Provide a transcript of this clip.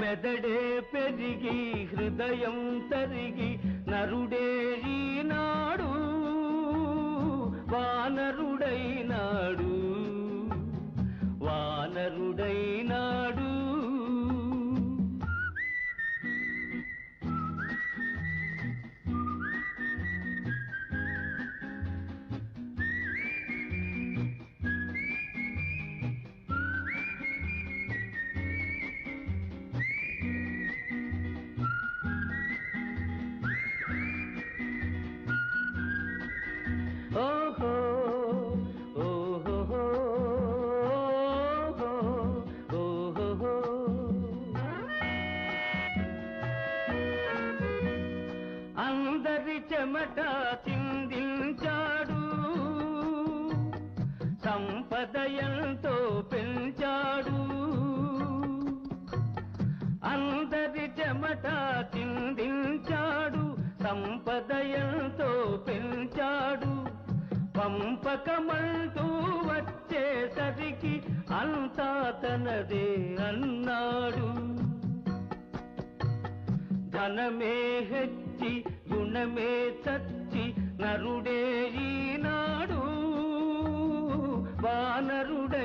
మెదడే పెరిగి హృదయం తరిగి నరుడే ఈనాడు వానరుడై చెమట చిందించాడు. సంపద ఎంతో పెంచాడు. అందరి చెమట చిందించాడు. సంపద ఎంతో పెంచాడు. పంపకమంటూ వచ్చేసరికి అంతా తనదే అన్నాడు. ధనమే హెచ్చి గుణమే చచ్చి నరుడే ఈనాడు. వానరుడే